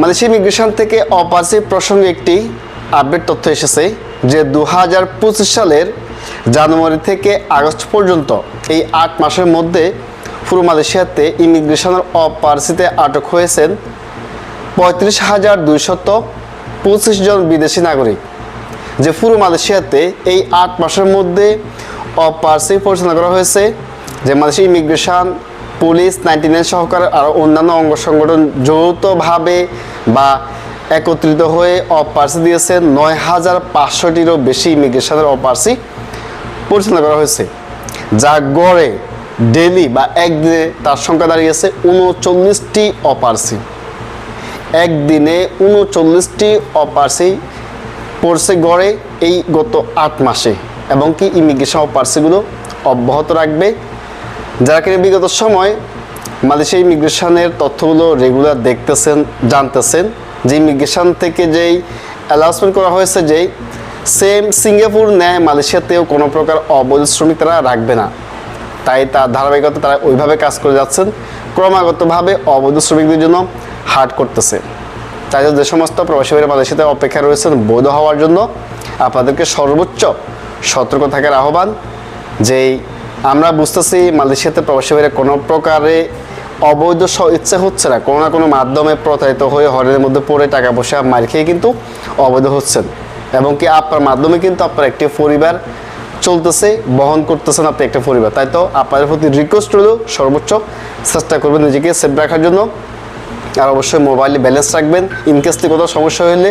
Malaysia immigration থেকে অপারসি প্রসঙ্গে একটি আপডেট তথ্য এসেছে যে দু হাজার পঁচিশ সালের জানুয়ারি থেকে আগস্ট পর্যন্ত এই আট মাসের মধ্যে পুরো মালয়েশিয়াতে ইমিগ্রেশনের অপারসিতে আটক হয়েছেন পঁয়ত্রিশ হাজার দুইশত পঁচিশ জন বিদেশি নাগরিক, যে পুরো মালয়েশিয়াতে এই আট মাসের মধ্যে অপারসি পরিচালনা করা হয়েছে, যে Malaysia immigration police ninety nine সহকারে আরও অন্যান্য অঙ্গ সংগঠন যৌথভাবে বা একত্রিত হয়ে অপারসি দিয়েছে। নয় হাজার পাঁচশোটিরও বেশি ইমিগ্রেশনের অপারসি পরিচালনা করা হয়েছে, যা গড়ে ডেলি বা একদিনে তার সংখ্যা দাঁড়িয়েছে উনচল্লিশটি অপারসি। একদিনে উনচল্লিশটি অপারসি পড়ছে গড়ে এই গত আট মাসে, এবং কি ইমিগ্রেশন অপারসিগুলো অব্যাহত রাখবে যারা কিনা বিগত সময় মালয়েশিয়া ইমিগ্রেশনের তথ্যগুলো রেগুলার দেখতেছেন, জানতেছেন, যে ইমিগ্রেশন থেকে যেই অ্যালাউন্সমেন্ট করা হয়েছে যে সেম সিঙ্গাপুর ন্যায় মালয়েশিয়াতেও কোনো প্রকার অবৈধ শ্রমিক তারা রাখবে না। তাই তার ধারাবাহিকতা তারা ওইভাবে কাজ করে যাচ্ছেন, ক্রমাগতভাবে অবৈধ শ্রমিকদের জন্য হার্ট করতেছে। তাই যে সমস্ত প্রবাসী মালয়েশিয়াতে অপেক্ষা রয়েছেন বৈধ হওয়ার জন্য, আপনাদেরকে সর্বোচ্চ সতর্ক থাকার আহ্বান, যেই আমরা বুঝতেছি মালয়েশিয়াতে প্রবাসী ভাইরা কোনো প্রকারে অবৈধ ইচ্ছে হচ্ছে না, কোনো না কোনো মাধ্যমে প্রতারিত হয়ে হরের মধ্যে পড়ে টাকা পয়সা মার খেয়ে কিন্তু অবৈধ হচ্ছেন। এবং কি আপনার মাধ্যমে কিন্তু আপনার একটি পরিবার চলতেছে, বহন করতেছেন আপনি একটা পরিবার। তাই তো আপনাদের প্রতি রিকোয়েস্ট হলেও সর্বোচ্চ চেষ্টা করবেন নিজেকে সেফ রাখার জন্য। আর অবশ্যই মোবাইলে ব্যালেন্স রাখবেন। ইনকেস থেকে কোথাও সমস্যা হলে,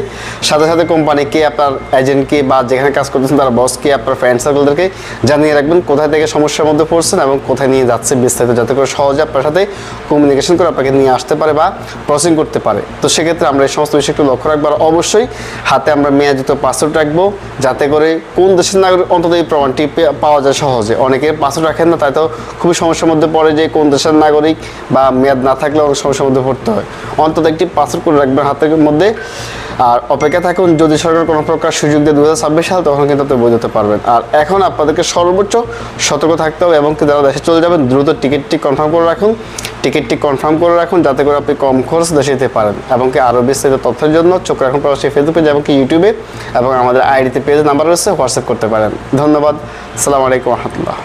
সাথে সাথে কোম্পানিকে আপনার এজেন্টকে বা যেখানে কাজ করতেছেন, তার বসকে আপনার ফ্রেন্ড সার্কেলদেরকে জানিয়ে রাখবেন কোথায় থেকে সমস্যার মধ্যে পড়ছেন এবং কোথায় নিয়ে যাচ্ছে বিস্তারিত, যাতে করে সহজে আপনার সাথে কমিউনিকেশন করে আপনাকে নিয়ে আসতে পারে বা প্রসেসিং করতে পারে। তো সেক্ষেত্রে আমরা এই সমস্ত বিষয় একটু লক্ষ্য রাখব আর অবশ্যই হাতে আমরা মেয়াদিত পাসওয়ার্ড রাখব, যাতে করে কোন দেশের নাগরিক অন্তত এই প্রমাণটি পাওয়া যায় সহজে। অনেকে পাসওয়ার্ড রাখেন না, তাই তো খুবই সমস্যার মধ্যে পড়ে যে কোন দেশের নাগরিক বা মেয়াদ না থাকলে অনেক সমস্যার মধ্যে পড়তে হয়। অন্তত একটি পাসওয়ার্ড করে রাখবেন হাতের মধ্যে। আর অপেক্ষা থাকুন, যদি সরকার কোনো প্রকার সুযোগ দিয়ে দু হাজার ছাব্বিশ সাল, তখন কিন্তু আপনি বই দিতে পারবেন। আর এখন আপনাদেরকে সর্বোচ্চ সতর্ক থাকতে হবে এবং যারা দেশে চলে যাবেন, দ্রুত টিকিটটি কনফার্ম করে রাখুন। টিকিটটি কনফার্ম করে রাখুন, যাতে করে আপনি কম খরচ দেশে যেতে পারেন। এবং কি আরও বিস্তারিত তথ্যের জন্য চোখ রাখুন প্রবাসী ফেসবুক পেজ এবং কি ইউটিউবে, এবং আমাদের আইডিতে পেজ নাম্বার রয়েছে, হোয়াটসঅ্যাপ করতে পারেন। ধন্যবাদ। সালাম আলাইকুম রহমতুল্লাহ।